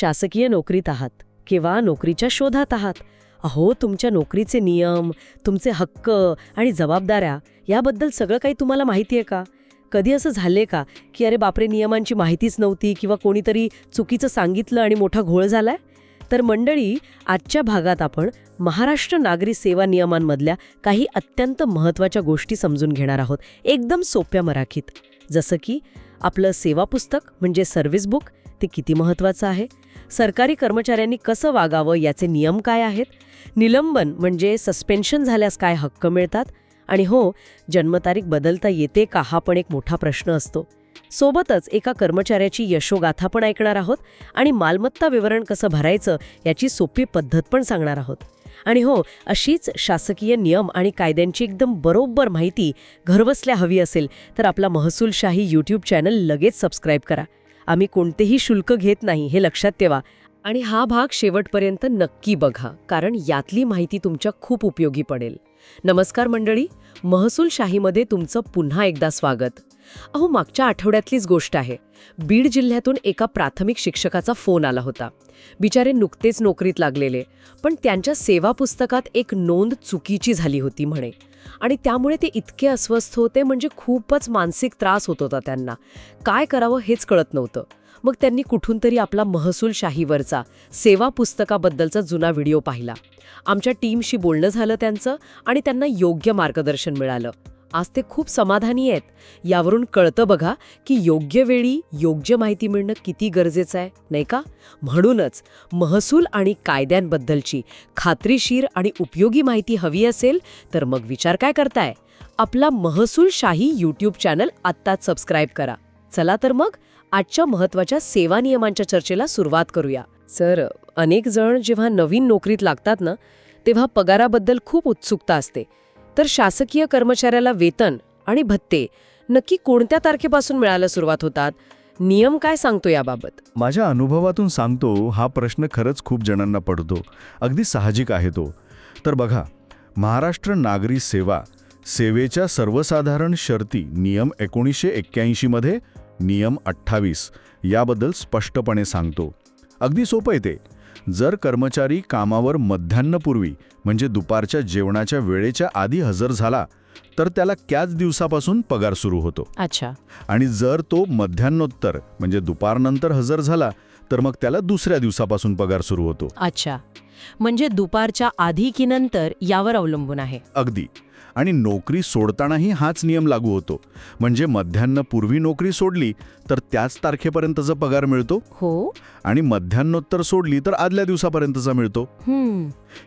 शासकीय नोकरीत आहात किंवा नोकरीच्या शोधात आहात. अहो तुमच्या नोकरीचे नियम तुमचे हक्क आणि जबाबदाऱ्या याबद्दल सगळं काही तुम्हाला माहिती आहे का? कधी असं झाले का की अरे बापरे नियमांची माहितीच नव्हती किंवा कोणीतरी चुकीचं सांगितलं आणि मोठा घोळ झालाय? तर मंडळी आजच्या भागात आपण महाराष्ट्र नागरी सेवा नियमांमधल्या काही अत्यंत महत्त्वाच्या गोष्टी समजून घेणार आहोत. एकदम सोप्या मराठीत. जसं की आपलं सेवा पुस्तक म्हणजे सर्व्हिस बुक ते किती महत्त्वाचं आहे? सरकारी कर्मचाऱ्यांनी कसं वागावं याचे नियम काय आहेत? निलंबन म्हणजे सस्पेन्शन झाल्यास काय हक्क मिळतात? आणि हो जन्मतारीख बदलता येते का हा पण एक मोठा प्रश्न असतो. सोबतच एका कर्मचाऱ्याची यशोगाथा पण ऐकणार आहोत आणि मालमत्ता विवरण कसं भरायचं याची सोपी पद्धत पण सांगणार आहोत. आणि हो अशीच शासकीय नियम आणि कायद्यांची एकदम बरोबर माहिती घरबसल्या हवी असेल तर आपला महसूलशाही यूट्यूब चॅनल लगेच सबस्क्राईब करा. आम्ही कोणतेही शुल्क घेत नाही हे लक्षात ठेवा. आणि हा भाग शेवटपर्यंत नक्की बघा कारण यातली माहिती तुमच्या खूप उपयोगी पडेल. नमस्कार मंडळी महसूलशाहीमध्ये तुमचं पुन्हा एकदा स्वागत. अहो मागच्या आठवड्यातलीच गोष्ट आहे. बीड जिल्ह्यातून एका प्राथमिक शिक्षकाचा फोन आला होता. बिचारे नुकतेच नोकरीत लागलेले पण त्यांच्या सेवा पुस्तकात एक नोंद चुकीची झाली होती म्हणे. आणि त्यामुळे ते इतके अस्वस्थ होते म्हणजे खूपच मानसिक त्रास होत होता त्यांना. काय करावं हेच कळत नव्हतं. मग त्यांनी कुठून तरी आपला महसूल शाहीवरचा सेवा पुस्तकाबद्दलचा जुना व्हिडिओ पाहिला. आमच्या टीमशी बोलणं झालं त्यांचं आणि त्यांना योग्य मार्गदर्शन मिळालं. आज ते खूप समाधानी आहेत. यावरून कळतं बघा की योग्य वेळी योग्य माहिती मिळणं किती गरजेचं आहे नाही का? म्हणूनच महसूल आणि कायद्यांबद्दलची खात्रीशीर आणि उपयोगी माहिती हवी असेल तर मग विचार काय करताय? आपला महसूलशाही यूट्यूब चॅनल आत्ताच सबस्क्राईब करा. चला तर मग आजच्या महत्त्वाच्या सेवा नियमांच्या चर्चेला सुरुवात करूया. सर अनेक जण जेव्हा नवीन नोकरीत लागतात ना तेव्हा पगाराबद्दल खूप उत्सुकता असते. तर शासकीय कर्मचाऱ्याला वेतन आणि भत्ते नक्की कोणत्या तारखेपासून मिळायला सुरुवात होतात? नियम काय सांगतो याबाबत? माझ्या अनुभवातून सांगतो हा प्रश्न खरंच खूप जणांना पडतो. अगदी साहजिक आहे तो. तर बघा महाराष्ट्र नागरी सेवा सेवेच्या सर्वसाधारण शर्ती नियम एकोणीसशे एक्क्याऐंशीमध्ये नियम अठ्ठावीस याबद्दल स्पष्टपणे सांगतो. अगदी सोपं आहे ते. जर कर्मचारी कामावर मध्यान्हपूर्वी म्हणजे दुपारच्या जेवणाच्या वेळेच्या आधी हजर झाला तर त्याला त्याच दिवसापासून पगार सुरू होतो. अच्छा. आणि जर तो मध्यान्नोत्तर म्हणजे दुपारनंतर हजर झाला तर मग त्याला दुसऱ्या दिवसापासून पगार सुरू होतो. अच्छा. म्हणजे दुपारच्या आधी की नंतर यावर अवलंबून आहे? अगदी. आणि नोकरी सोडतानाही हाच नियम लागू होतो. म्हणजे मध्यान्हपूर्वी नोकरी सोडली तर त्याच तारखेपर्यंतचा पगार मिळतो. हो. आणि मध्यान्नोत्तर सोडली तर आदल्या दिवसापर्यंतचा मिळतो.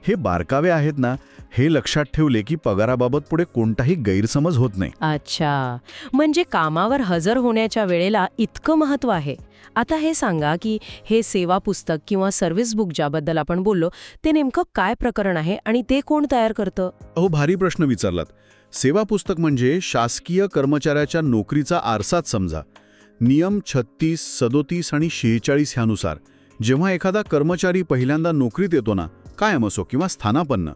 हे बारकावे आहेत ना हे लक्षात ठेवले की पगाराबाबत पुढे कोणताही गैरसमज होत नाही. अच्छा. म्हणजे कामावर हजर होण्याच्या वेळेला इतकं महत्त्व आहे. आता हे सांगा की हे सेवा पुस्तक किंवा सर्व्हिस बुक ज्याबद्दल आपण बोललो ते नेमकं काय प्रकरण आहे आणि ते कोण तयार करतं? अहो भारी प्रश्न विचारलात. सेवा पुस्तक म्हणजे शासकीय कर्मचाऱ्याच्या नोकरीचा आरसाच समजा. नियम छत्तीस सदोतीस आणि शेहेचाळीस ह्यानुसार. जेव्हा एखादा कर्मचारी पहिल्यांदा नोकरीत येतो ना कायम असो किंवा स्थानापन्न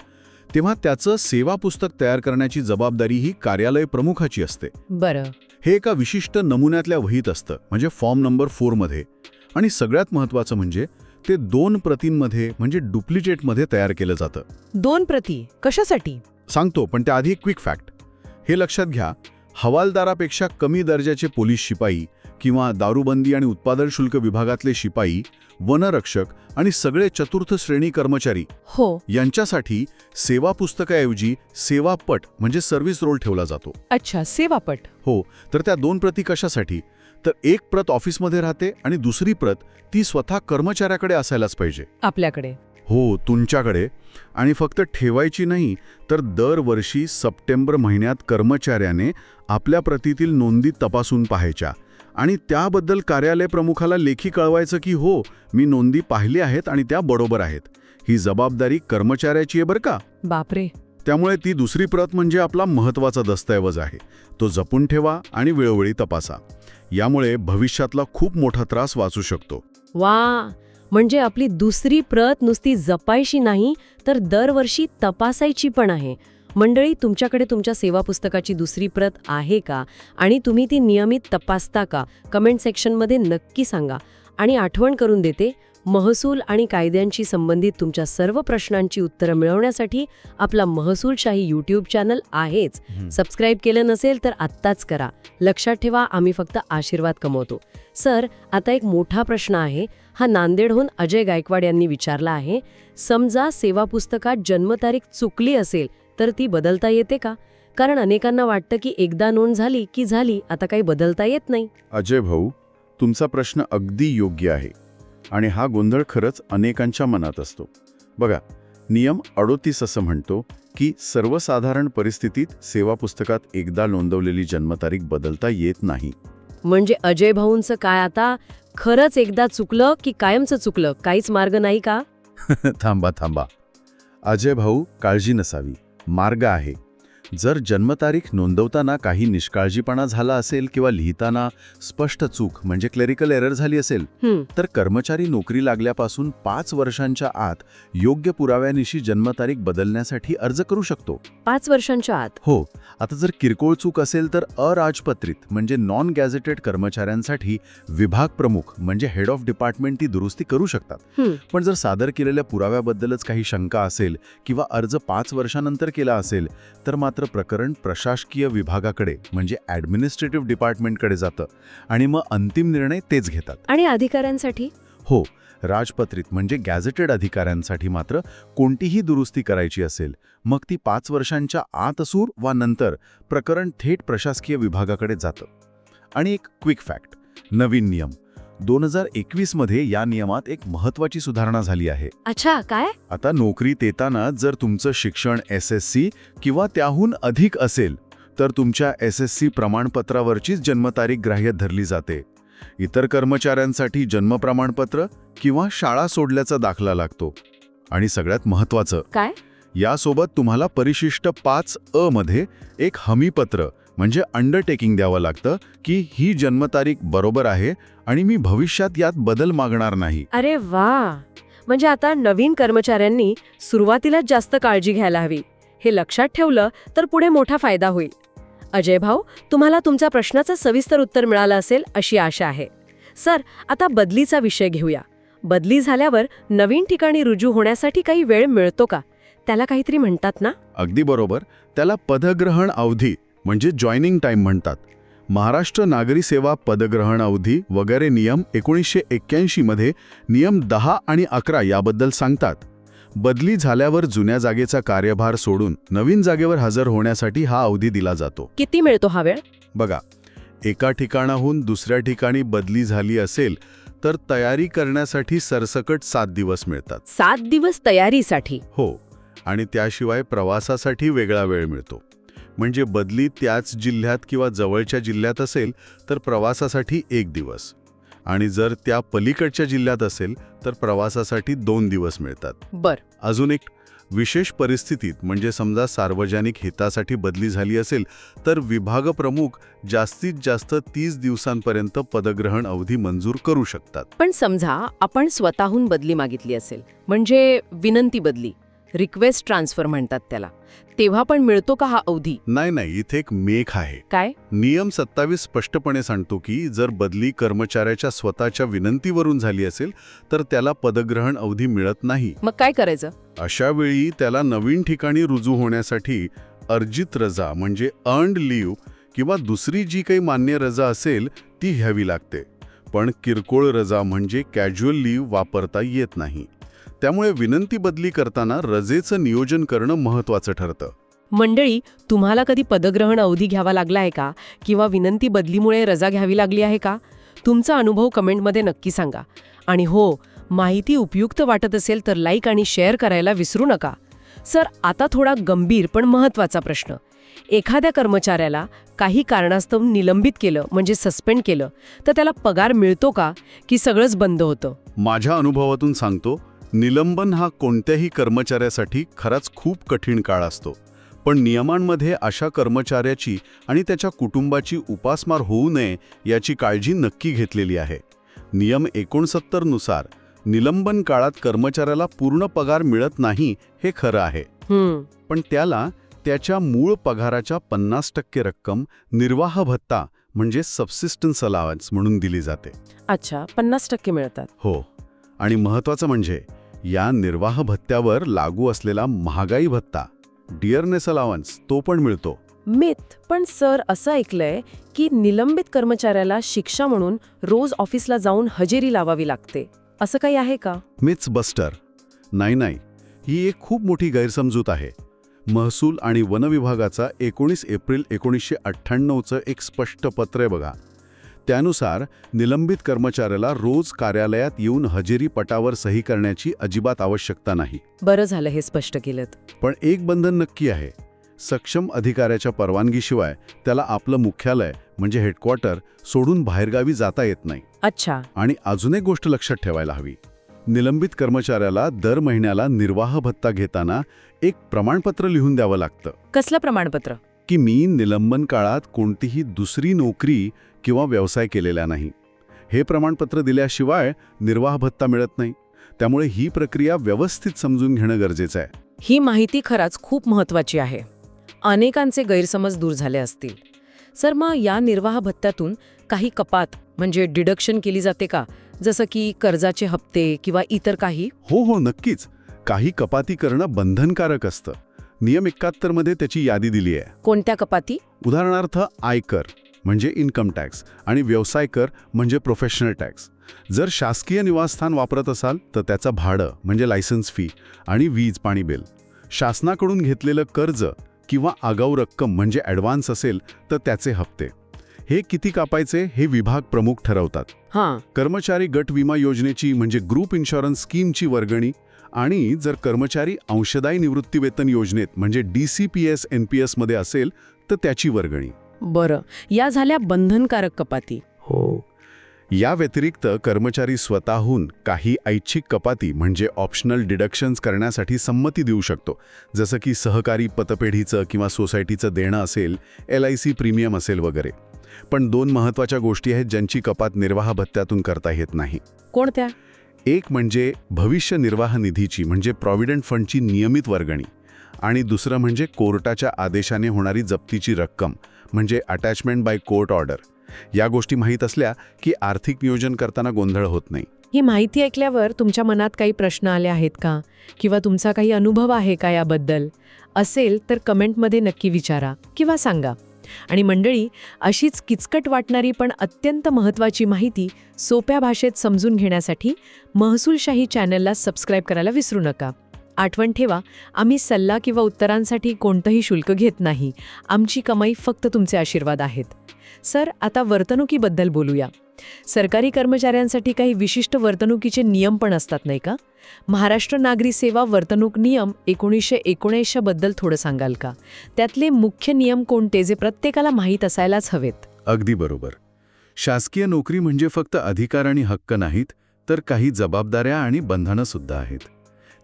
तेव्हा त्याचं सेवा पुस्तक तयार करण्याची जबाबदारी ही कार्यालय प्रमुखाची असते. बरं. हे एका विशिष्ट नमुन्यातल्या वहीत असतं म्हणजे फॉर्म नंबर फोरमध्ये आणि सगळ्यात महत्त्वाचं म्हणजे ते दोन प्रतींमध्ये म्हणजे डुप्लिकेटमध्ये तयार केलं जातं. दोन प्रती? कशासाठी? सांगतो पण त्याआधी क्विक फॅक्ट हे लक्षात घ्या हवालदारापेक्षा कमी दर्जाचे पोलीस शिपाई किंवा दारूबंदी आणि उत्पादन शुल्क विभागातले शिपाई वनरक्षक आणि सगळे चतुर्थ श्रेणी कर्मचारी हो. यांच्यासाठी सेवा पुस्तकाऐवजी सेवापट म्हणजे सर्व्हिस रोल ठेवला जातो. अच्छा सेवापट हो तर त्या दोन प्रती कशासाठी? तर एक प्रत ऑफिसमध्ये राहते आणि दुसरी प्रत ती स्वतः कर्मचाऱ्याकडे असायलाच पाहिजे. आपल्याकडे. हो तुमच्याकडे. आणि फक्त ठेवायची नाही तर दरवर्षी सप्टेंबर महिन्यात कर्मचाऱ्याने आपल्या प्रतीतील नोंदी तपासून पाहायच्या. आणि त्याबद्दल कार्यालय प्रमुखाला लेखी कळवायचं की हो मी नोंदी पाहिली आहेत आणि त्या बरोबर आहेत. ही जबाबदारी कर्मचाऱ्याची आहे बरं का? बापरे. त्यामुळे ती दुसरी प्रत म्हणजे आपला महत्त्वाचा दस्तऐवज आहे. तो जपून ठेवा आणि वेळोवेळी तपासा. यामुळे भविष्यातला खूप मोठा त्रास वाचू शकतो. वा! म्हणजे आपली दुसरी प्रत नुसती जपायची नाही तर दरवर्षी तपासायची पण आहे. मंडळी तुमच्याकडे तुमच्या सेवा पुस्तकाची दुसरी प्रत आहे का? आणि तुम्ही ती नियमित तपासता का? कमेंट सेक्शनमध्ये नक्की सांगा. आणि आठवण करून देते महसूल आणि कायद्यांशी संबंधित तुमच्या सर्व प्रश्नांची उत्तरं मिळवण्यासाठी आपला महसूलशाही यूट्यूब चॅनल आहेच. सबस्क्राईब केलं नसेल तर आत्ताच करा. लक्षात ठेवा आम्ही फक्त आशीर्वाद कमवतो. सर आता एक मोठा प्रश्न आहे. हा नांदेडहून अजय गायकवाड यांनी विचारला आहे. समजा सेवा पुस्तकात जन्मतारीख चुकली असेल तर ती बदलता येते का? कारण अनेकांना वाटतं की एकदा नोंद झाली की झाली आता काही बदलता येत नाही. अजय भाऊ तुमचा प्रश्न अगदी योग्य आहे. आणि हा गोंधळ खरंच अनेकांच्या मनात असतो. बघा नियम अडोतीस असं म्हणतो की सर्वसाधारण परिस्थितीत सेवा पुस्तकात एकदा नोंदवलेली जन्मतारीख बदलता येत नाही. म्हणजे अजय भाऊंचं काय आता? खरंच एकदा चुकलं की कायमचं चुकलं? काहीच मार्ग नाही का? थांबा थांबा. अजय भाऊ काळजी नसावी. मार्ग आहे जर जन्मतारीख नोंदवताना काही निष्काळजीपणा झाला असेल किंवा लिहिताना स्पष्ट चूक म्हणजे क्लेरिकल एरर झाली असेल तर कर्मचारी नोकरी लागल्यापासून पाच वर्षांच्या आत योग्य पुराव्यानिशी जन्मतारीख बदलण्यासाठी अर्ज करू शकतो. पाच वर्षांच्या आत? हो. आता जर किरकोळ चूक असेल तर अराजपत्रित म्हणजे नॉन गॅझेटेड कर्मचाऱ्यांसाठी विभाग प्रमुख म्हणजे हेड ऑफ डिपार्टमेंट ती दुरुस्ती करू शकतात. पण जर सादर केलेल्या पुराव्याबद्दलच काही शंका असेल किंवा अर्ज पाच वर्षानंतर केला असेल तर मात्र प्रकरण प्रशासकीय विभागाकडे म्हणजे ॲडमिनिस्ट्रेटिव्ह डिपार्टमेंटकडे जातं. आणि मग अंतिम निर्णय तेच घेतात. आणि अधिकाऱ्यांसाठी? हो. राजपत्रित म्हणजे गॅझेटेड अधिकाऱ्यांसाठी मात्र कोणतीही दुरुस्ती करायची असेल मग ती पाच वर्षांच्या आत असूर वा नंतर प्रकरण थेट प्रशासकीय विभागाकडे जातं. आणि एक क्विक फॅक्ट नवीन नियम. दोन हजार एकवीसमध्ये या नियमात एक महत्त्वाची सुधारणा झाली आहे. अच्छा काय? आता नोकरीत येताना जर तुमचं शिक्षण एस एस सी किंवा त्याहून अधिक असेल तर तुमच्या एस एस सी प्रमाणपत्रावरचीच जन्मतारीख ग्राह्य धरली जाते. इतर कर्मचाऱ्यांसाठी जन्म प्रमाणपत्र किंवा शाळा सोडल्याचा दाखला लागतो. आणि सगळ्यात महत्त्वाचं काय? यासोबत तुम्हाला परिशिष्ट पाच अ मध्ये एक हमीपत्र म्हणजे अंडरटेकिंग द्यावं लागतं की ही जन्मतारीख बरोबर आहे आणि मी भविष्यात यात बदल मागणार नाही. अरे वा! म्हणजे आता नवीन कर्मचाऱ्यांनी सुरुवातीलाच जास्त काळजी घ्यायला हवी. हे लक्षात ठेवलं तर पुढे मोठा फायदा होईल. अजय भाऊ तुम्हाला तुमच्या प्रश्नाचं सविस्तर उत्तर मिळालं असेल अशी आशा आहे. सर आता बदलीचा विषय घेऊया. बदली झाल्यावर नवीन ठिकाणी रुजू होण्यासाठी काही वेळ मिळतो का? त्याला काहीतरी म्हणतात ना? अगदी बरोबर. त्याला पदग्रहण अवधी म्हणजे जॉईनिंग टाईम म्हणतात. महाराष्ट्र नागरी सेवा पदग्रहण अवधी वगैरे नियम एकोणीसशे एक्क्याऐंशीमध्ये नियम दहा आणि अकरा याबद्दल सांगतात. बदली झाल्यावर जुन्या जागेचा कार्यभार सोडून नवीन जागेवर हजर होण्यासाठी हा अवधी दिला जातो. किती मिळतो हा वेळ? बघा एका ठिकाणाहून दुसऱ्या ठिकाणी बदली झाली असेल तर तयारी करण्यासाठी सरसकट सात दिवस मिळतात. सात दिवस तयारीसाठी? हो आणि त्याशिवाय प्रवासासाठी वेगळा वेळ मिळतो. म्हणजे बदली त्याच जिल्ह्यात किंवा जवळच्या जिल्ह्यात असेल तर प्रवासासाठी एक दिवस. आणि जर त्या पलीकडच्या जिल्ह्यात असेल तर प्रवासासाठी दोन दिवस मिळतात. बर. अजून एक विशेष परिस्थितीत म्हणजे समजा सार्वजनिक हितासाठी बदली झाली असेल तर विभाग प्रमुख जास्तीत जास्त तीस दिवसांपर्यंत पदग्रहण अवधी मंजूर करू शकतात. पण समजा आपण स्वतःहून बदली मागितली असेल. म्हणजे विनंती बदली. रिक्वेस्ट ट्रान्सफर म्हणतात त्याला. तेव्हा पण मिळतो का हा अवधी? नाही नाही इथे एक मेख आहे. काय? नियम सत्तावीस स्पष्टपणे सांगतो की जर बदली कर्मचाऱ्याच्या स्वतःच्या विनंतीवरून झाली असेल तर त्याला पदग्रहण अवधी मिळत नाही. मग काय करायचं? अशा वेळी त्याला नवीन ठिकाणी रुजू होण्यासाठी अर्जित रजा म्हणजे अर्न्ड लीव किंवा दुसरी जी काही मान्य रजा असेल ती घ्यावी लागते. पण किरकोळ रजा म्हणजे कॅज्युअल लीव वापरता येत नाही. त्यामुळे विनंती बदली करताना रजेचं नियोजन करणं महत्त्वाचं ठरतं. मंडळी तुम्हाला कधी पदग्रहण अवधी घ्यावा लागला आहे का? किंवा विनंती बदलीमुळे रजा घ्यावी लागली आहे का? तुमचा अनुभव कमेंटमध्ये नक्की सांगा. आणि हो माहिती उपयुक्त वाटत असेल तर लाईक आणि शेअर करायला विसरू नका. सर आता थोडा गंभीर पण महत्त्वाचा प्रश्न. एखाद्या कर्मचाऱ्याला काही कारणास्तव निलंबित केलं म्हणजे सस्पेंड केलं तर त्याला पगार मिळतो का? की सगळंच बंद होतं? माझ्या अनुभवातून सांगतो निलंबन हा कोणत्याही कर्मचाऱ्यासाठी खराच खूप कठीण काळ असतो. पण नियमांमध्ये अशा कर्मचाऱ्याची आणि त्याच्या कुटुंबाची उपासमार होऊ नये याची काळजी नक्की घेतलेली आहे. नियम एकोणसत्तरनुसार निलंबन काळात कर्मचाऱ्याला पूर्ण पगार मिळत नाही हे खरं आहे. पण त्याला त्याच्या मूळ पगाराच्या पन्नास टक्के रक्कम निर्वाह भत्ता म्हणजे सबसिस्टन्स अलावन्स म्हणून दिली जाते. अच्छा पन्नास टक्के मिळतात. हो. आणि महत्वाचं म्हणजे या निर्वाह भत्त्यावर लागू असलेला महागाई भत्ता डिअरनेस अलावन्स तो पण मिळतो. मिथ पण सर असं ऐकलंय की निलंबित कर्मचाऱ्याला शिक्षा म्हणून रोज ऑफिसला जाऊन हजेरी लावावी लागते. असं काही आहे का? Myths buster. नाही नाही. ही एक खूप मोठी गैरसमजूत आहे. महसूल आणि वन विभागाचा एकोणीस एप्रिल एकोणीसशे अठ्ठ्याण्णवचं एक स्पष्ट पत्र आहे बघा. त्यानुसार निलंबित कर्मचाऱ्याला रोज कार्यालयात येऊन हजेरी पटावर सही करण्याची अजिबात आवश्यकता नाही. बरं झालं हे स्पष्ट केलं पण एक बंधन नक्की आहे. सक्षम अधिकाऱ्याच्या परवानगीशिवाय त्याला आपलं मुख्यालय म्हणजे हेडक्वार्टर सोडून बाहेरगावी जाता येत नाही. अच्छा. आणि अजून एक गोष्ट लक्षात ठेवायला हवी. निलंबित कर्मचाऱ्याला दर महिन्याला निर्वाह भत्ता घेताना एक प्रमाणपत्र लिहून द्यावं लागतं. कसलं प्रमाणपत्र? की मी निलंबन काळात कोणतीही दुसरी नोकरी किंवा व्यवसाय केलेला नाही. हे प्रमाणपत्र दिल्याशिवाय निर्वाह भत्ता मिळत नाही. त्यामुळे ही प्रक्रिया व्यवस्थित समजून घेणं गरजेचं आहे. ही माहिती खरंच खूप महत्वाची आहे. अनेकांचे गैरसमज दूर झाले असतील. सर मग या निर्वाह भत्त्यातून काही कपात म्हणजे डिडक्शन केली जाते का? जसं की कर्जाचे हप्ते किंवा इतर काही? हो हो नक्कीच. काही कपाती करणं बंधनकारक असतं. नियम एकाहत्तरमध्ये त्याची यादी दिली आहे कोणत्या कपाती? उदाहरणार्थ आयकर. म्हणजे इन्कम टॅक्स आणि व्यवसाय कर म्हणजे प्रोफेशनल टॅक्स जर शासकीय निवासस्थान वापरत असाल तर त्याचं भाडं म्हणजे लायसन्स फी आणि वीज पाणी बिल शासनाकडून घेतलेलं कर्ज किंवा आगाऊ रक्कम म्हणजे ॲडव्हान्स असेल तर त्याचे हप्ते. हे किती कापायचे हे विभाग प्रमुख ठरवतात. हां. कर्मचारी गट विमा योजनेची म्हणजे ग्रुप इन्शुरन्स स्कीमची वर्गणी आणि जर कर्मचारी अंशदायी निवृत्तीवेतन योजनेत म्हणजे D C P S N P एसमध्ये असेल तर त्याची वर्गणी. बरं या झाल्या बंधनकारक कपाती. हो. या व्यतिरिक्त कर्मचारी स्वतःहून काही ऐच्छिक कपाती म्हणजे ऑप्शनल डिडक्शन्स करण्यासाठी संमती देऊ शकतो. जसं की सहकारी पतपेढीचं किंवा सोसायटीचं देणं असेल एल आय सी प्रीमियम असेल वगैरे. पण दोन महत्त्वाच्या गोष्टी आहेत ज्यांची कपात निर्वाह भत्त्यातून करता येत नाही. कोणत्या? एक म्हणजे भविष्य निर्वाह निधीची म्हणजे प्रॉव्हिडंट फंडची नियमित वर्गणी. आणि दुसरं म्हणजे कोर्टाच्या आदेशाने होणारी जप्तीची रक्कम. म्हणजे अटॅचमेंट बाय कोर्ट ऑर्डर या गोष्टी माहीत असल्या की आर्थिक नियोजन करताना गोंधळ होत नाही. ही माहिती ऐकल्यावर तुमच्या मनात काही प्रश्न आले आहेत का? किंवा तुमचा काही अनुभव आहे का याबद्दल? असेल तर कमेंटमध्ये नक्की विचारा किंवा सांगा. आणि मंडळी अशीच किचकट वाटणारी पण अत्यंत महत्त्वाची माहिती सोप्या भाषेत समजून घेण्यासाठी महसूलशाही चॅनलला सबस्क्राईब करायला विसरू नका. आठवण ठेवा आम्ही सल्ला किंवा उत्तरांसाठी कोणतंही शुल्क घेत नाही. आमची कमाई फक्त तुमचे आशीर्वाद आहेत. सर आता वर्तणुकीबद्दल बोलूया. सरकारी कर्मचाऱ्यांसाठी काही विशिष्ट वर्तणुकीचे नियम पण असतात नाही का? महाराष्ट्र नागरी सेवा वर्तणूक नियम एकोणीसशे एकोणऐंशीबद्दल थोडं सांगाल का? त्यातले मुख्य नियम कोणते जे प्रत्येकाला माहीत असायलाच हवेत? अगदी बरोबर. शासकीय नोकरी म्हणजे फक्त अधिकार आणि हक्क नाहीत तर काही जबाबदाऱ्या आणि बंधनं सुद्धा आहेत.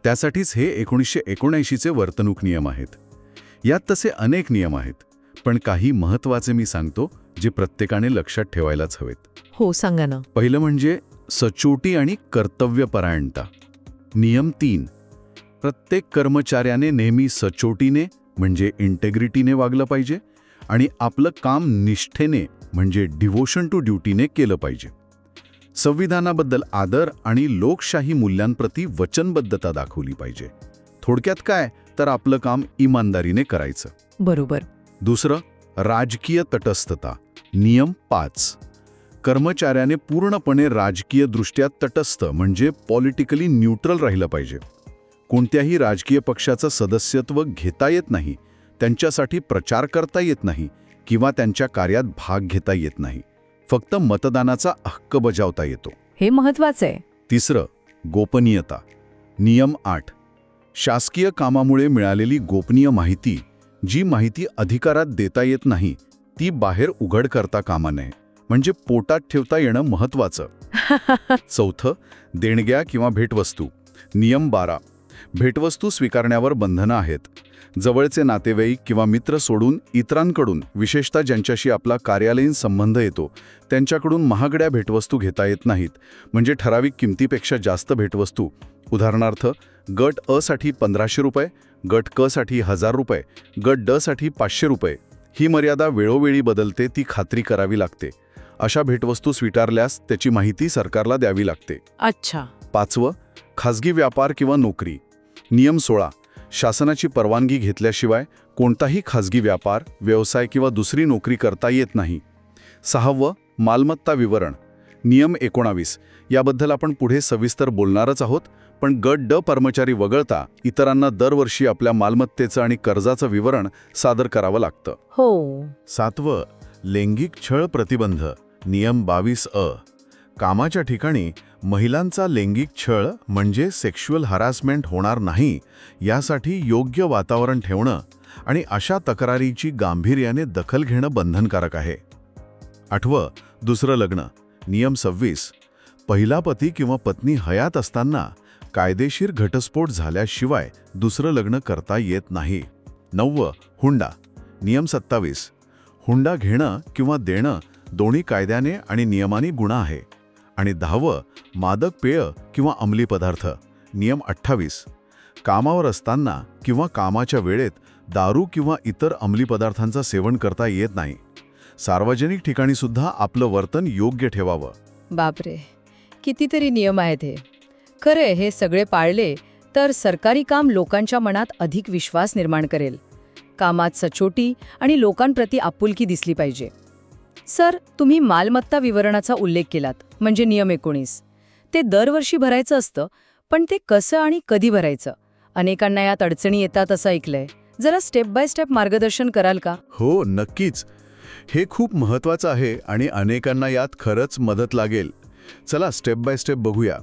त्यासाठीच हे एकोणीसशे एकोणऐंशीचे वर्तणूक नियम आहेत. यात तसे अनेक नियम आहेत पण काही महत्त्वाचे मी सांगतो जे प्रत्येकाने लक्षात ठेवायलाच हवेत. हो सांगा ना. पहिलं म्हणजे सचोटी आणि कर्तव्यपरायणता. नियम तीन. प्रत्येक कर्मचाऱ्याने नेहमी सचोटीने म्हणजे इंटेग्रिटीने वागलं पाहिजे आणि आपलं काम निष्ठेने म्हणजे डिव्होशन टू ड्युटीने केलं पाहिजे. संविधानाबद्दल आदर आणि लोकशाही मूल्यांप्रती वचनबद्धता दाखवली पाहिजे. थोडक्यात काय? तर आपलं काम इमानदारीने करायचं. बरोबर. दुसरं राजकीय तटस्थता. नियम पाच. कर्मचाऱ्याने पूर्णपणे राजकीयदृष्ट्या तटस्थ म्हणजे पॉलिटिकली न्यूट्रल राहिलं पाहिजे. कोणत्याही राजकीय पक्षाचं सदस्यत्व घेता येत नाही. त्यांच्यासाठी प्रचार करता येत नाही किंवा त्यांच्या कार्यात भाग घेता येत नाही. फक्त मतदानाचा हक्क बजावता येतो. हे महत्वाचं आहे. तिसरं गोपनीयता. नियम आठ. शासकीय कामामुळे मिळालेली गोपनीय माहिती जी माहिती अधिकारात देता येत नाही ती बाहेर उघड करता कामा नये. म्हणजे पोटात ठेवता येणं महत्वाचं चौथं देणग्या किंवा भेटवस्तू. नियम बारा. भेटवस्तू स्वीकारण्यावर बंधनं आहेत. जवळचे नातेवाईक किंवा मित्र सोडून इतरांकडून विशेषतः ज्यांच्याशी आपला कार्यालयीन संबंध येतो त्यांच्याकडून महागड्या भेटवस्तू घेता येत नाहीत. म्हणजे ठराविक किमतीपेक्षा जास्त भेटवस्तू. उदाहरणार्थ गट अ साठी पंधराशे रुपये गट क साठी हजार रुपये गट ड साठी पाचशे रुपये. ही मर्यादा वेळोवेळी बदलते ती खात्री करावी लागते. अशा भेटवस्तू स्वीकारल्यास त्याची माहिती सरकारला द्यावी लागते. अच्छा. पाचवं खाजगी व्यापार किंवा नोकरी. नियम सोळा. शासनाची परवानगी घेतल्याशिवाय कोणताही खाजगी व्यापार व्यवसाय किंवा दुसरी नोकरी करता येत नाही. सहावं मालमत्ता विवरण. नियम एकोणावीस. याबद्दल आपण पुढे सविस्तर बोलणारच आहोत पण गट ड कर्मचारी वगळता इतरांना दरवर्षी आपल्या मालमत्तेचं आणि कर्जाचं विवरण सादर करावं लागतं. हो. सातवं लैंगिक छळ प्रतिबंध. नियम बावीस अ. कामाच्या ठिकाणी महिलांचा लैंगिक छळ म्हणजे सेक्शुअल हरासमेंट होणार नाही यासाठी योग्य वातावरण ठेवणं आणि अशा तक्रारीची गांभीर्याने दखल घेणं बंधनकारक आहे. आठवं दुसरं लग्न. नियम सव्वीस. पहिला पती किंवा पत्नी हयात असताना कायदेशीर घटस्फोट झाल्याशिवाय दुसरं लग्न करता येत नाही. नववं हुंडा. नियम सत्तावीस. हुंडा घेणं किंवा देणं दोन्ही कायद्याने आणि नियमाने गुन्हा आहे. आणि दहावं मादक पेय किंवा अंमली पदार्थ. नियम अठ्ठावीस. कामावर असताना किंवा कामाच्या वेळेत दारू किंवा इतर अंमली पदार्थांचं सेवन करता येत नाही. सार्वजनिक ठिकाणी सुद्धा आपलं वर्तन योग्य ठेवावं. बापरे! कितीतरी नियम आहेत हे. खरे हे सगळे पाळले तर सरकारी काम लोकांच्या मनात अधिक विश्वास निर्माण करेल. कामात सचोटी आणि लोकांप्रती आपुलकी दिसली पाहिजे. सर तुम्ही मालमत्ता विवरणाचा उल्लेख केलात म्हणजे नियम एकोणीस. ते दरवर्षी भरायचं असतं पण ते कसं आणि कधी भरायचं? अनेकांना यात अडचणी येतात असं ऐकलंय. जरा स्टेप बाय स्टेप मार्गदर्शन कराल का? हो नक्कीच. हे खूप महत्त्वाचं आहे आणि अनेकांना यात खरंच मदत लागेल. चला स्टेप बाय स्टेप बघूया.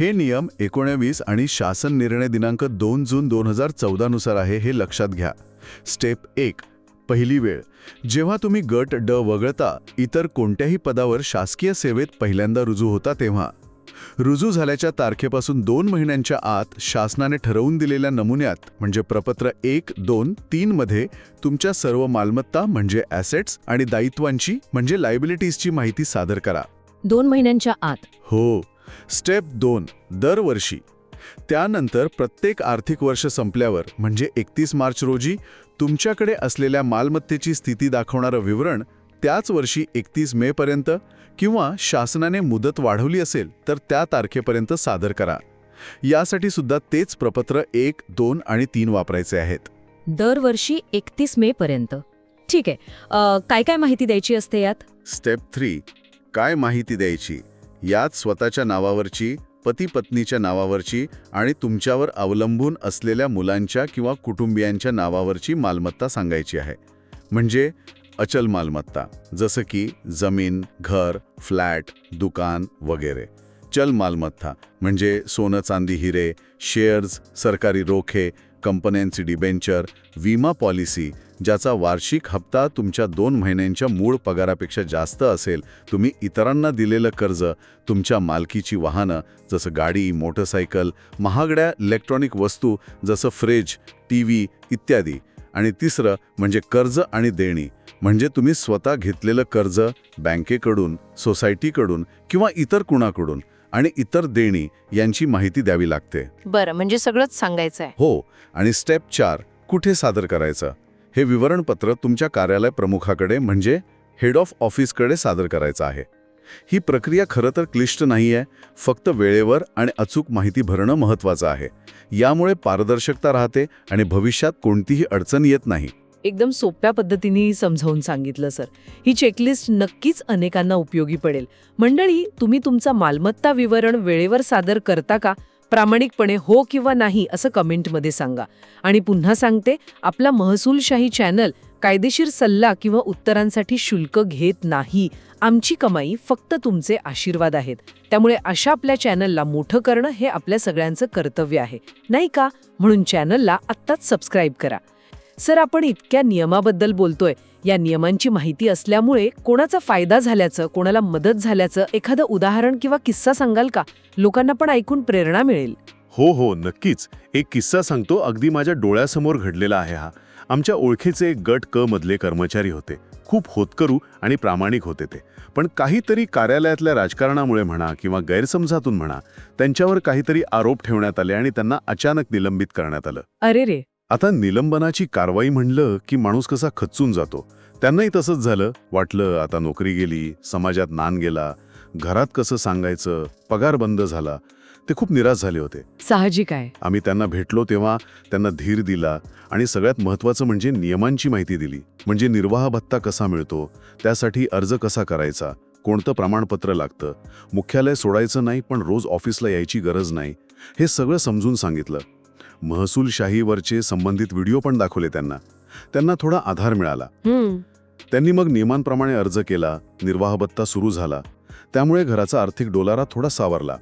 हे नियम एकोणवीस आणि शासन निर्णय दिनांक दोन जून दोन हजार चौदानुसार आहे हे लक्षात घ्या. स्टेप एक पहिली वेळ. जेव्हा तुम्ही गट ड वगळता इतर कोणत्याही पदावर शासकीय सेवेत पहिल्यांदा रुजू होता तेव्हा. रुजू झाल्याच्या तारखेपासून दोन महिन्यांच्या आत शासनाने ठरवून दिलेल्या नमुन्यात म्हणजे प्रपत्र एक दोन तीन मध्ये तुमच्या सर्व मालमत्ता म्हणजे ॲसेट्स आणि दायित्वांची म्हणजे लायबिलिटीजची माहिती सादर करा. दोन महिन्यांच्या आत. हो. स्टेप दोन दरवर्षी. त्यानंतर प्रत्येक आर्थिक वर्ष संपल्यावर म्हणजे एकतीस मार्च रोजी तुमच्याकडे असलेल्या मालमत्तेची स्थिती दाखवणारं विवरण त्याच वर्षी एकतीस मेपर्यंत किंवा शासनाने मुदत वाढवली असेल तर त्या तारखेपर्यंत सादर करा. यासाठी सुद्धा तेच प्रपत्र एक दोन आणि तीन वापरायचे आहेत. दरवर्षी एकतीस मे पर्यंत. ठीक आहे. काय काय माहिती द्यायची असते यात? Step three. काय माहिती द्यायची? यात स्वतःच्या नावावरची पती पत्नीच्या नावावरची आणि तुमच्यावर अवलंबून असलेल्या मुलांच्या किंवा कुटुंबियांच्या नावावरची मालमत्ता सांगायची आहे. म्हणजे अचल मालमत्ता जसं की जमीन घर फ्लॅट दुकान वगैरे. चल मालमत्ता म्हणजे सोनं चांदी हिरे शेअर्स सरकारी रोखे कंपन्यांची डिबेंचर विमा पॉलिसी ज्याचा वार्षिक हप्ता तुमच्या दोन महिन्यांच्या मूळ पगारापेक्षा जास्त असेल तुम्ही इतरांना दिलेलं कर्ज तुमच्या मालकीची वाहनं जसं गाडी मोटरसायकल महागड्या इलेक्ट्रॉनिक वस्तू जसं फ्रीज टी व्ही इत्यादी. आणि तिसरं म्हणजे कर्ज आणि देणी. म्हणजे तुम्ही स्वतः घेतलेलं कर्ज बँकेकडून सोसायटीकडून किंवा इतर कुणाकडून. आणि इतर देणी यांची माहिती द्यावी लागते. बरं म्हणजे सगळंच सांगायचं आहे हो आणि स्टेप चार कुठे सादर करायचं? हे विवरणपत्र तुमच्या कार्यालय प्रमुखाकडे म्हणजे हेड ऑफ ऑफिसकडे सादर करायचं आहे. ही प्रक्रिया खरं तर क्लिष्ट नाही आहे फक्त वेळेवर आणि अचूक माहिती भरणं महत्त्वाचं आहे. यामुळे पारदर्शकता राहते आणि भविष्यात कोणतीही अडचण येत नाही. एकदम सोप्या पद्धतीने समजावून सांगितलं सर. ही चेकलिस्ट नक्कीच अनेकांना उपयोगी पडेल. मंडळी तुम्ही तुमचा मालमत्ता विवरण वेळेवर सादर करता का? प्रामाणिकपणे हो किंवा नाही असं कमेंटमध्ये सांगा. आणि पुन्हा सांगते आपला महसूलशाही चॅनल कायदेशीर सल्ला किंवा उत्तरांसाठी शुल्क घेत नाही. आमची कमाई फक्त तुमचे आशीर्वाद आहेत. त्यामुळे अशा आपल्या चॅनलला मोठं करणं हे आपल्या सगळ्यांचं कर्तव्य आहे. नाही का? म्हणून चॅनलला आत्ताच सबस्क्राईब करा. सर आपण इतक्या नियमाबद्दल बोलतोय. या नियमांची माहिती असल्यामुळे कोणाचा फायदा झाल्याचं कोणाला मदत झाल्याचं एखादं उदाहरण किंवा किस्सा सांगाल का? लोकांना पण ऐकून प्रेरणा मिळेल. हो हो नक्कीच. एक किस्सा सांगतो. अगदी माझ्या डोळ्यासमोर घडलेला आहे हा. आमच्या ओळखीचे एक गट क मधले कर्मचारी होते. खूप होतकरू आणि प्रामाणिक होते ते. पण काहीतरी कार्यालयातल्या राजकारणामुळे म्हणा किंवा गैरसमजातून म्हणा त्यांच्यावर काहीतरी आरोप ठेवण्यात आले आणि त्यांना अचानक निलंबित करण्यात आलं. अरे रे! आता निलंबनाची कारवाई म्हणलं की माणूस कसा खचून जातो. त्यांनाही तसंच झालं. वाटलं आता नोकरी गेली समाजात नान गेला घरात कसं सांगायचं पगार बंद झाला. ते खूप निराश झाले होते. साहजिक आहे. आम्ही त्यांना भेटलो तेव्हा त्यांना धीर दिला आणि सगळ्यात महत्त्वाचं म्हणजे नियमांची माहिती दिली. म्हणजे निर्वाह भत्ता कसा मिळतो त्यासाठी अर्ज कसा करायचा कोणतं प्रमाणपत्र लागतं मुख्यालय सोडायचं नाही पण रोज ऑफिसला यायची गरज नाही हे सगळं समजून सांगितलं. महसूलशाहीवरचे संबंधित व्हिडिओ पण दाखवले त्यांना. त्यांना थोडा आधार मिळाला. त्यांनी मग नियमांप्रमाणे अर्ज केला निर्वाह भत्ता सुरू झाला. त्यामुळे घराचा आर्थिक डोलारा थोडा सावरला.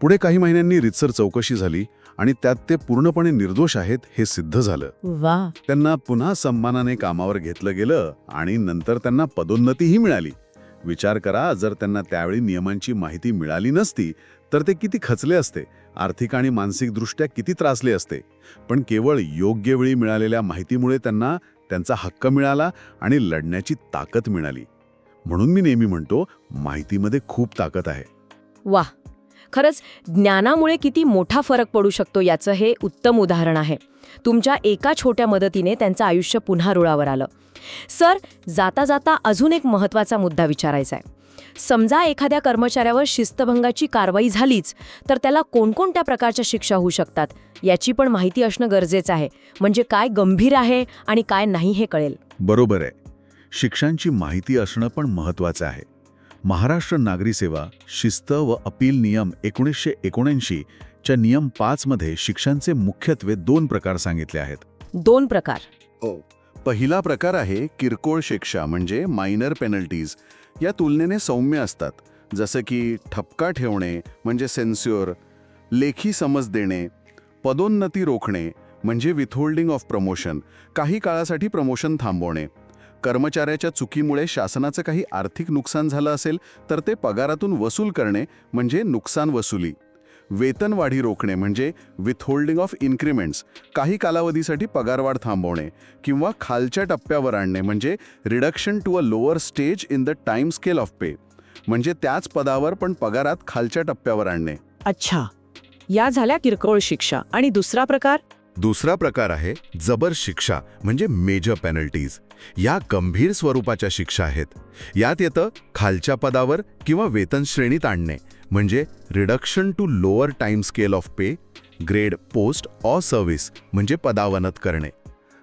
पुढे काही महिन्यांनी रितसर चौकशी झाली आणि त्यात ते पूर्णपणे निर्दोष आहेत हे सिद्ध झालं. वा. त्यांना पुन्हा सन्मानाने कामावर घेतलं गेलं आणि नंतर त्यांना पदोन्नतीही मिळाली. विचार करा जर त्यांना त्यावेळी नियमांची माहिती मिळाली नसती तर ते किती खचले असते? आर्थिक आणि मानसिकदृष्ट्या किती त्रासले असते? पण केवळ योग्य वेळी मिळालेल्या माहितीमुळे त्यांना त्यांचा हक्क मिळाला आणि लढण्याची ताकद मिळाली. म्हणून मी नेहमी म्हणतो माहितीमध्ये खूप ताकद आहे. वा खरंच ज्ञानामुळे किती मोठा फरक पडू शकतो याचं हे उत्तम उदाहरण आहे. तुमच्या एका छोट्या मदतीने त्यांचं आयुष्य पुन्हा रुळावर आलं. सर जाता जाता अजून एक महत्त्वाचा मुद्दा विचारायचा आहे समजा एखाद्या कर्मचाऱ्यावर शिस्तभंगाची कारवाई झालीच तर त्याला कोणकोणत्या प्रकारच्या शिक्षा होऊ शकतात याची पण माहिती असणं गरजेचं आहे. म्हणजे काय गंभीर आहे आणि काय नाही हे कळेल. बरोबर आहे. शिक्षांची माहिती असणं पण महत्त्वाचं आहे. महाराष्ट्र नागरी सेवा शिस्त व अपील नियम एकोणीसशे एकोणऐंशी च्या नियम पाचमध्ये शिक्षांचे मुख्यत्वे दोन प्रकार सांगितले आहेत. दोन प्रकार. हो. पहिला प्रकार आहे किरकोळ शिक्षा म्हणजे मायनर पेनल्टीज या तुलनेने सौम्य असतात. जसं की ठपका ठेवणे म्हणजे सेन्स्युअर लेखी समज देणे पदोन्नती रोखणे म्हणजे विथहोल्डिंग ऑफ प्रमोशन काही काळासाठी प्रमोशन थांबवणे. कर्मचाऱ्याच्या चुकीमुळे शासनाचं काही आर्थिक नुकसान झालं असेल तर ते पगारातून वसूल करणे म्हणजे नुकसान वसुली. वेतनवाढी रोखणे म्हणजे विथहोल्डिंग ऑफ इन्क्रिमेंट्स काही कालावधीसाठी पगारवाढ थांबवणे किंवा खालच्या टप्प्यावर आणणे म्हणजे reduction to a lower stage in the time scale of pay म्हणजे त्याच पदावर पण पगारात खालच्या टप्प्यावर आणणे. अच्छा. या झाल्या किरकोळ शिक्षा. आणि दुसरा प्रकार? दुसरा प्रकार आहे जबर शिक्षा म्हणजे मेजर पेनल्टीज या गंभीर स्वरूपाच्या शिक्षा आहेत. यात येतं खालच्या पदावर किंवा वेतन श्रेणीत आणणे. म्हणजे reduction to lower time scale of pay grade post of service म्हणजे पदावनत करणे.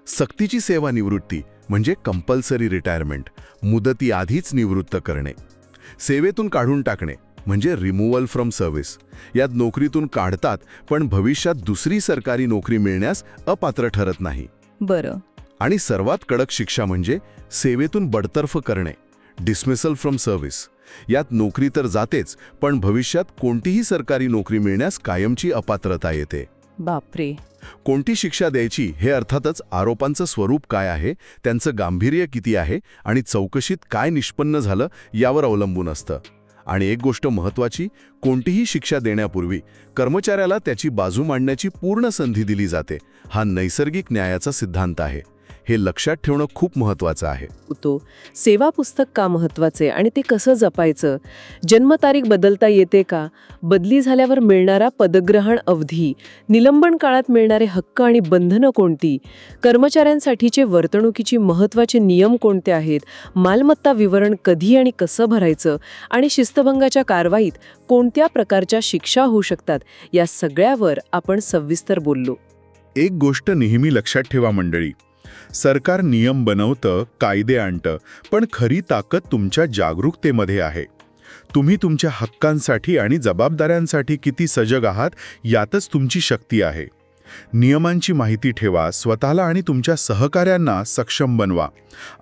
सक्तीची सेवानिवृत्ती म्हणजे कंपल्सरी रिटायरमेंट मुदती आधीच निवृत्त करणे. सेवेतून काढून टाकणे म्हणजे रिमूव्हल फ्रॉम सर्व्हिस यात नोकरीतून काढतात पण भविष्यात दुसरी सरकारी नोकरी मिळण्यास अपात्र ठरत नाही. बरं. आणि सर्वात कडक शिक्षा म्हणजे सेवेतून बडतर्फ करणे डिसमिसल फ्रॉम सर्व्हिस यात नोकरी तर जातेच पण भविष्यात कोणतीही सरकारी नोकरी मिळण्यास कायमची अपात्रता येते. बापरे. कोणती शिक्षा द्यायची हे अर्थातच आरोपांचं स्वरूप काय आहे त्यांचं गांभीर्य किती आहे आणि चौकशीत काय निष्पन्न झालं यावर अवलंबून असतं. आणि एक गोष्ट महत्त्वाची कोणतीही शिक्षा देण्यापूर्वी कर्मचाऱ्याला त्याची बाजू मांडण्याची पूर्ण संधी दिली जाते. हा नैसर्गिक न्यायाचा सिद्धांत आहे. हे लक्षात ठेवणं खूप महत्त्वाचं आहे. होतो सेवा पुस्तक का महत्त्वाचे आणि ते कसं जपायचं? जन्मतारीख बदलता येते का? बदली झाल्यावर मिळणारा पदग्रहण अवधी निलंबन काळात मिळणारे हक्क आणि बंधनं कोणती? कर्मचाऱ्यांसाठीचे वर्तणुकीची महत्त्वाचे नियम कोणते आहेत? मालमत्ता विवरण कधी आणि कसं भरायचं? आणि शिस्तभंगाच्या कारवाईत कोणत्या प्रकारच्या शिक्षा होऊ शकतात? या सगळ्यावर आपण सविस्तर बोललो. एक गोष्ट नेहमी लक्षात ठेवा मंडळी सरकार नियम बनवतं कायदे आणतं पण खरी ताकद तुमच्या जागरूकतेमध्ये आहे. तुम्ही तुमच्या हक्कांसाठी आणि जबाबदाऱ्यांसाठी किती सजग आहात यातच तुमची शक्ती आहे. नियमांची माहिती ठेवा स्वतःला आणि तुमच्या सहकाऱ्यांना सक्षम बनवा.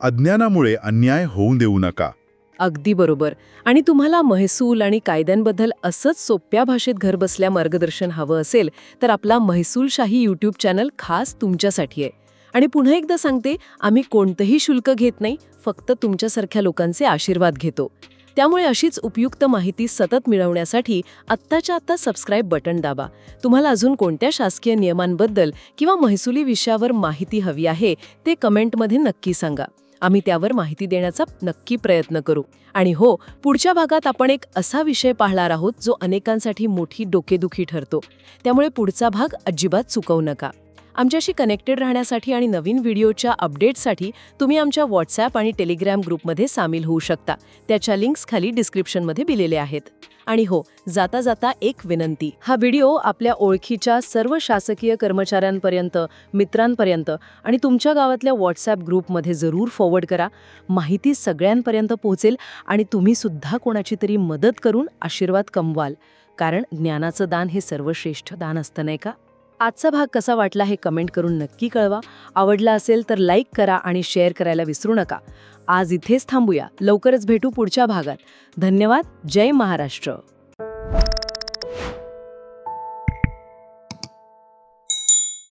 अज्ञानामुळे अन्याय होऊ देऊ नका. अगदी बरोबर. आणि तुम्हाला महसूल आणि कायद्यांबद्दल असंच सोप्या भाषेत घरबसल्या मार्गदर्शन हवं असेल तर आपला महसूलशाही यूट्यूब चॅनल खास तुमच्यासाठी आहे. आणि पुन्हा एकदा सांगते आम्ही कोणतंही शुल्क घेत नाही फक्त तुमच्यासारख्या लोकांचे आशीर्वाद घेतो. त्यामुळे अशीच उपयुक्त माहिती सतत मिळवण्यासाठी आत्ताच्या आत्ता सबस्क्राईब बटन दाबा. तुम्हाला अजून कोणत्या शासकीय नियमांबद्दल किंवा महसुली विषयावर माहिती हवी आहे ते कमेंटमध्ये नक्की सांगा. आम्ही त्यावर माहिती देण्याचा नक्की प्रयत्न करू. आणि हो पुढच्या भागात आपण एक असा विषय पाहणार आहोत जो अनेकांसाठी मोठी डोकेदुखी ठरतो. त्यामुळे पुढचा भाग अजिबात चुकवू नका. आमच्याशी कनेक्टेड राहण्यासाठी आणि नवीन व्हिडिओच्या अपडेट्ससाठी तुम्ही आमच्या व्हॉट्सॲप आणि टेलिग्रॅम ग्रुपमध्ये सामील होऊ शकता. त्याच्या लिंक्स खाली डिस्क्रिप्शनमध्ये दिलेले आहेत. आणि हो जाता जाता एक विनंती. हा व्हिडिओ आपल्या ओळखीच्या सर्व शासकीय कर्मचाऱ्यांपर्यंत मित्रांपर्यंत आणि तुमच्या गावातल्या व्हॉट्सॲप ग्रुपमध्ये जरूर फॉरवर्ड करा. माहिती सगळ्यांपर्यंत पोहोचेल आणि तुम्ही सुद्धा कोणाची तरी मदत करून आशीर्वाद कमवाल. कारण ज्ञानाचं दान हे सर्वश्रेष्ठ दान असतं नाही का? आजचा भाग कसा वाटला हे कमेंट करून नक्की कळवा. आवडला असेल तर लाईक करा आणि शेअर करायला विसरू नका. आज इथेच थांबूया. लवकरच भेटू पुढच्या भागात. धन्यवाद. जय महाराष्ट्र.